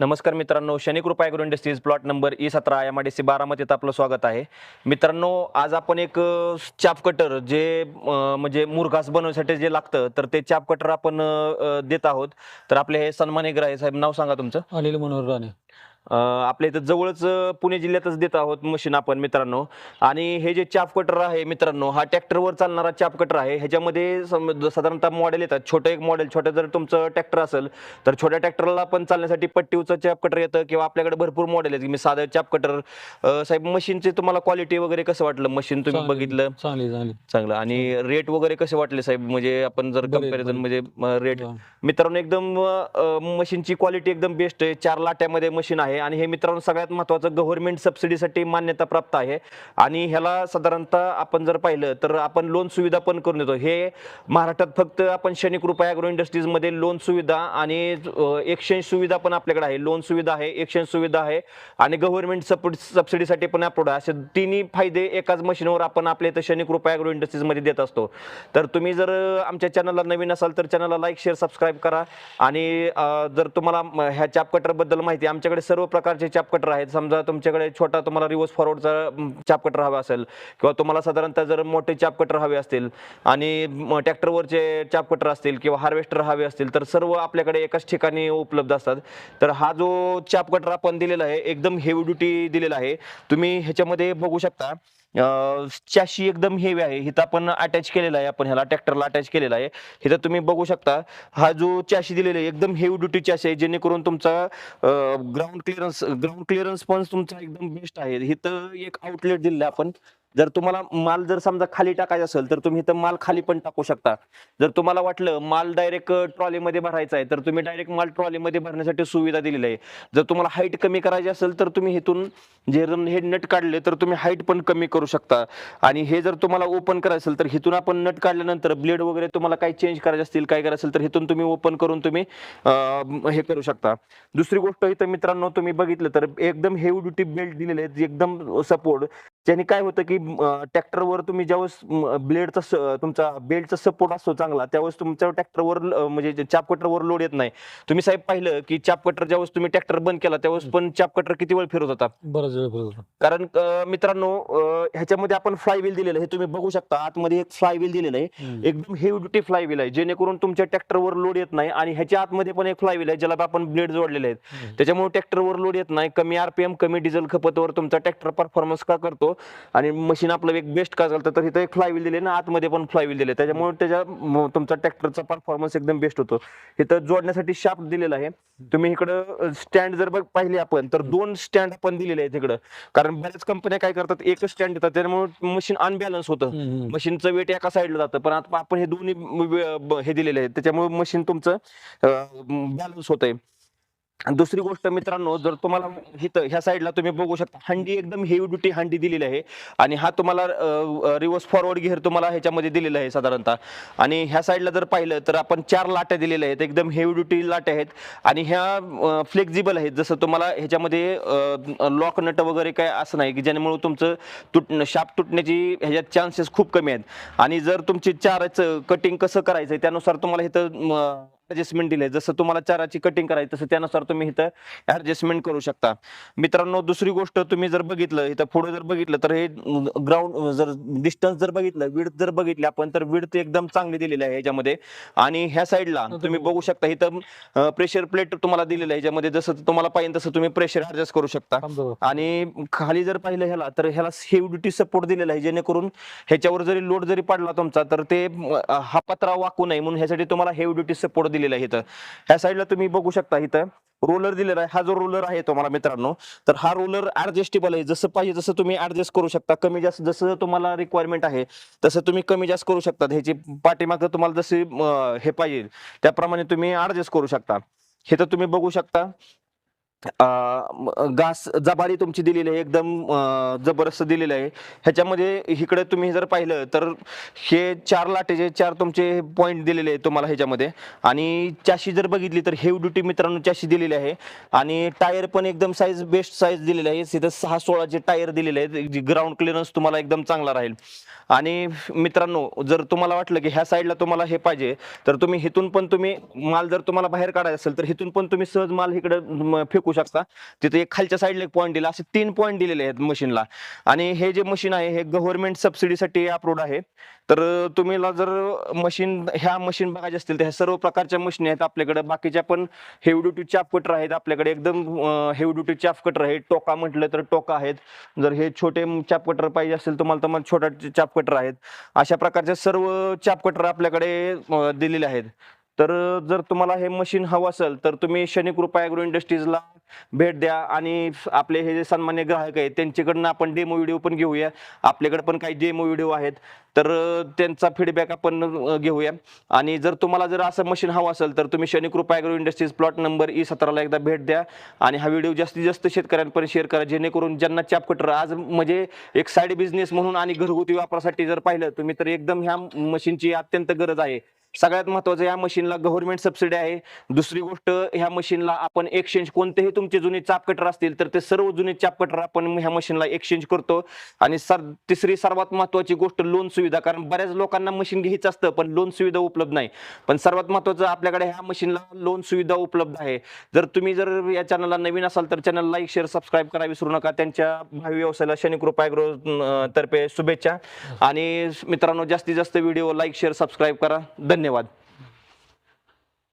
नमस्कार मित्रांनो Shanikrupa agro industries plot number E सतरा एम आय डी सी बारामतीत आपलं स्वागत आहे. मित्रांनो आज आपण एक चाप कटर जे म्हणजे मुरघास बनवण्यासाठी जे लागतं तर ते चाप कटर आपण देत आहोत. तर आपले हे सन्मानित ग्राहे साहेब नाव सांगा तुमचं. अनिल मनोहर राणे. आपल्या इथं जवळच पुणे जिल्ह्यातच देत आहोत मशीन आपण मित्रांनो. आणि हे जे चाप कटर आहे मित्रांनो हा ट्रॅक्टरवर चालणारा चाप कटर आहे. ह्याच्यामध्ये साधारणतः मॉडेल येतात. छोटं एक मॉडेल छोटं जर तुमचं ट्रॅक्टर असेल तर छोट्या ट्रॅक्टरला पण चालण्यासाठी पट्टीवचं चाप कटर येतं किंवा आपल्याकडे भरपूर मॉडेल आहेत. मी साधं चाप कटर साहेब मशीनचे तुम्हाला क्वालिटी वगैरे कसं वाटलं? मशीन तुम्ही बघितलं? चांगली आणि रेट वगैरे कसे वाटले साहेब? म्हणजे आपण जर कंपॅरिझन. म्हणजे रेट. मित्रांनो एकदम मशीनची क्वालिटी एकदम बेस्ट आहे. चार लाट्यामध्ये मशीन आहे. आणि हे मित्रांनो सगळ्यात महत्वाचं गव्हर्नमेंट सबसिडीसाठी मान्यता प्राप्त आहे. आणि ह्याला साधारणतः आपण जर पाहिलं तर आपण लोन सुविधा पण करून देतो. हे महाराष्ट्रात फक्त आपण शनिकृपा ॲग्रो इंडस्ट्रीजमध्ये लोन सुविधा आणि एक्सचेंज सुविधा पण आपल्याकडे आहे. लोन सुविधा आहे एक्सचेंज सुविधा आहे आणि गव्हर्नमेंट सबसिडीसाठी पण अप्रोड आहे. असे तिन्ही फायदे एकाच मशीनवर आपण आपल्या इथं शनिकृपा ॲग्रो इंडस्ट्रीजमध्ये देत असतो. तर तुम्ही जर आमच्या चॅनलला नवीन असाल तर चॅनलला लाईक शेअर सबस्क्राईब करा. आणि जर तुम्हाला ह्या चॅपकटरबद्दल माहिती आमच्याकडे सर्व प्रकारचे चाप कटर आहेत. समजा तुमच्याकडे छोटा तुम्हाला रिव्हर्स फॉरवर्डचा चाप कटर हवा असेल किंवा तुम्हाला साधारणतः जर मोठे चाप कटर हवे असतील आणि ट्रॅक्टरवरचे चाप कटर असतील किंवा हार्वेस्टर हवे असतील तर सर्व आपल्याकडे एकाच ठिकाणी उपलब्ध असतात. तर हा जो चाप कटर आपण दिलेला आहे एकदम हेवी ड्युटी दिलेला आहे. तुम्ही ह्याच्यामध्ये बघू शकता चॅशी एकदम हेवी आहे. हिथं आपण अटॅच केलेला आहे. आपण ह्याला ट्रॅक्टरला अटॅच केलेला आहे. इथं तुम्ही बघू शकता हा जो चॅशी दिलेला आहे एकदम हेवी ड्युटी चॅशी आहे जेणेकरून तुमचा ग्राउंड क्लिअरन्स ग्राउंड क्लिअरन्स पण तुमचा एकदम बेस्ट आहे. हिथं एक आउटलेट दिलेलं आहे आपण. जर तुम्हाला माल जर समजा खाली टाकायचा असेल तर तुम्ही इथं माल खाली पण टाकू शकता. जर तुम्हाला वाटलं माल डायरेक्ट ट्रॉलीमध्ये भरायचा आहे तर तुम्ही डायरेक्ट माल ट्रॉलीमध्ये भरण्यासाठी सुविधा दिलेली आहे. जर तुम्हाला हाईट कमी करायची असेल तर तुम्ही इथून जे हे नट काढले तर तुम्ही हाईट पण कमी करू शकता. आणि हे जर तुम्हाला ओपन करायचं असेल तर इथून आपण नट काढल्यानंतर ब्लेड वगैरे तुम्हाला काही चेंज करायचे असतील काय करायचं असेल तर इथून तुम्ही ओपन करून तुम्ही हे करू शकता. दुसरी गोष्ट इथं मित्रांनो तुम्ही बघितलं तर एकदम हेवी ड्युटी बेल्ट दिलेले आहेत एकदम सपोर्ट ज्याने काय होतं की ट्रॅक्टरवर तुम्ही ज्यावेळेस ब्लेडचा तुमचा बेल्टचा सपोर्ट असतो चांगला त्यावेळेस तुमच्या ट्रॅक्टरवर म्हणजे चाप कटरवर लोड येत नाही. तुम्ही साहेब पाहिलं की चाप कटर ज्यावेळेस तुम्ही ट्रॅक्टर बंद केला त्यावेळेस पण चाप कटर किती वेळ फिरत होता? बराच वेळ फिरत होता. कारण मित्रांनो ह्याच्यामध्ये आपण फ्लाय व्हील दिलेलं आहे. हे तुम्ही बघू शकता आतमध्ये एक फ्लाय व्हील दिलेलं आहे. एकदम हेवी ड्युटी फ्लाय व्हील आहे जेणेकरून तुमच्या ट्रॅक्टरवर लोड येत नाही आणि ह्याच्या आतमध्ये पण एक फ्लाय व्हील आहे ज्याला आपण ब्लेड जोडलेले आहेत. त्याच्यामुळे ट्रॅक्टरवर लोड येत नाही कमी आरपीएम कमी डिझेल खपतवर तुमचा ट्रॅक्टर परफॉर्मन्स का करतो? आणि मशीन आपलं एक बेस्ट का चालतं तर इथं एक फ्लाय व्हील दिले ना आतमध्ये पण फ्लाय व्हील दिले. त्याच्यामुळे त्याच्या तुमचा ट्रॅक्टरचा परफॉर्मन्स एकदम बेस्ट होतो. इथं जोडण्यासाठी शाफ्ट दिलेला आहे. तुम्ही इकडं स्टँड जर बघ पाहिले आपण तर दोन स्टँड आपण दिलेले आहेत इकडं. कारण बऱ्याच कंपन्या काय करतात एकच स्टँड देतात त्यामुळे मशीन अनबॅलन्स होतं. मशीनचं वेट एका साईडला जातं पण आता आपण हे दोन्ही हे दिलेले आहेत. त्याच्यामुळे मशीन तुमचं बॅलन्स होत आहे आणि दुसरी गोष्ट मित्रांनो जर तुम्हाला इथं ह्या साईडला तुम्ही बघू शकता हंडी एकदम हेवी ड्युटी हंडी दिलेली आहे. आणि हा तुम्हाला रिव्हर्स फॉरवर्ड घेर तुम्हाला ह्याच्यामध्ये दिलेला आहे साधारणतः. आणि ह्या साईडला जर पाहिलं तर आपण चार लाट्या दिलेल्या आहेत एकदम हेवी ड्युटी लाट्या आहेत. आणि ह्या फ्लेक्झिबल आहेत जसं तुम्हाला ह्याच्यामध्ये लॉक नट वगैरे काय असं नाही की ज्यामुळे तुमचं तुट शाप तुटण्याची ह्याच्यात चान्सेस खूप कमी आहेत. आणि जर तुमची चाराचं कटिंग कसं करायचं त्यानुसार तुम्हाला इथं ऍडजस्टमेंट दिले. जसं तुम्हाला चाराची कटिंग करायची तसं त्यानुसार तुम्ही इथं ऍडजस्टमेंट करू शकता. मित्रांनो दुसरी गोष्ट तुम्ही जर बघितलं इथं पुढे जर बघितलं तर हे ग्राउंड जर डिस्टन्स जर बघितलं विड्थ जर बघितली आपण तर विड्थ एकदम चांगली दिलेली आहे ह्याच्यामध्ये. आणि ह्या साईडला तुम्ही बघू शकता इथं प्रेशर प्लेट तुम्हाला दिलेलं आहे ह्याच्यामध्ये जसं तुम्हाला पाहिजे तसं तुम्ही प्रेशर ऍडजस्ट करू शकता. आणि खाली जर पाहिलं ह्याला तर ह्याला हेवी ड्युटी सपोर्ट दिलेला आहे जेणेकरून ह्याच्यावर जरी लोड जरी पडला तुमचा तर ते हा पत्रा वाकू नये म्हणून ह्यासाठी तुम्हाला हेवी ड्युटी सपोर्ट दिलेला आहे इथं. ह्या साईडला तुम्ही बघू शकता इथं. रोलर दिलेला आहे. हा जो रोलर आहे तुम्हाला मित्रांनो तर हा रोलर ऍडजस्टेबल आहे. जसं पाहिजे जसं तुम्ही ऍडजस्ट करू शकता. कमी जास्त जसं तुम्हाला रिक्वायरमेंट आहे तसं तुम्ही कमी जास्त करू शकता. ह्याची पाठीमागं तुम्हाला जसे हे पाहिजे त्याप्रमाणे तुम्ही ऍडजस्ट करू शकता. हे तर तुम्ही बघू शकता. घास जबारी तुमची दिलेली आहे एकदम जबरदस्त दिलेलं आहे. ह्याच्यामध्ये इकडे तुम्ही जर पाहिलं तर हे चार लाटेचे चार तुमचे पॉईंट दिलेले आहेत तुम्हाला ह्याच्यामध्ये. आणि चाशी जर बघितली तर हेव ड्युटी मित्रांनो चाशी दिलेली आहे. आणि टायर पण एकदम साईज बेस्ट साईज दिलेली आहे तिथं सहा सोळाचे टायर दिलेले आहेत. ग्राउंड क्लिअरन्स तुम्हाला एकदम चांगला राहील. आणि मित्रांनो जर तुम्हाला वाटलं की ह्या साईडला तुम्हाला हे पाहिजे तर तुम्ही हिथून पण तुम्ही माल जर तुम्हाला बाहेर काढायचा असेल तर हिथून पण तुम्ही सहज माल इकडे फेकू बघू शकता. तिथे एक खालच्या साईडला एक पॉईंट दिला असे तीन पॉईंट दिलेले आहेत मशीनला आणि हे जे मशीन आहे हे गव्हर्नमेंट सबसिडीसाठी अप्रूव्ड आहे. तर तुम्हाला जर मशीन ह्या मशीन बघायचे असतील तर ह्या सर्व प्रकारच्या मशीन आहेत आपल्याकडे. बाकीच्या पण हेवी ड्युटी चाप कटर आहेत आपल्याकडे. एकदम हेवी ड्युटी चाप कटर आहे. टोका म्हटलं तर टोका आहेत. जर हे छोटे चाप कटर पाहिजे असेल तुम्हाला तर छोटा चाप कटर आहेत. अशा प्रकारचे सर्व चाप कटर आपल्याकडे दिलेले आहेत. तर जर तुम्हाला हे मशीन हवं असेल तर तुम्ही शनी कृपा ॲग्रो इंडस्ट्रीजला भेट द्या आणि आपले हे जे सन्मान्य ग्राहक आहेत त्यांच्याकडनं आपण डेमो व्हिडिओ पण घेऊया. आपल्याकडे पण काही डेमो व्हिडिओ आहेत. तर त्यांचा फीडबॅक आपण घेऊया. आणि जर तुम्हाला जर असं मशीन हवं असेल तर तुम्ही Shani Krupa agro industries plot number E सतराला एकदा भेट द्या. आणि हा व्हिडिओ जास्तीत जास्त शेतकऱ्यांपर्यंत शेअर करा जेणेकरून ज्यांना चापकटर आज म्हणजे एक साईड बिझनेस म्हणून आणि घरगुती वापरासाठी जर पाहिलं तुम्ही तर एकदम ह्या मशीनची अत्यंत गरज आहे. सगळ्यात महत्वाचं या मशीनला गव्हर्नमेंट सबसिडी आहे. दुसरी गोष्ट ह्या मशीनला आपण एक्सचेंज कोणतेही तुमचे जुने चाप कटर असतील तर ते सर्व जुने चाप कटर आपण ह्या मशीनला एक्सचेंज करतो. आणि सर तिसरी सर्वात महत्वाची गोष्ट लोन सुविधा कारण बऱ्याच लोकांना मशीन घ्यायचं असतं पण लोन सुविधा उपलब्ध नाही. पण सर्वात महत्वाचं आपल्याकडे ह्या मशीनला लोन सुविधा उपलब्ध आहे. जर तुम्ही जर या चॅनलला नवीन असाल तर चॅनल लाईक शेअर सबस्क्राईब करा विसरू नका. त्यांच्या भावी व्यवसायाला शनिकृपा ॲग्रो तर्फे शुभेच्छा. आणि मित्रांनो जास्तीत जास्त व्हिडिओ लाईक शेअर सबस्क्राईब करा. धन्यवाद।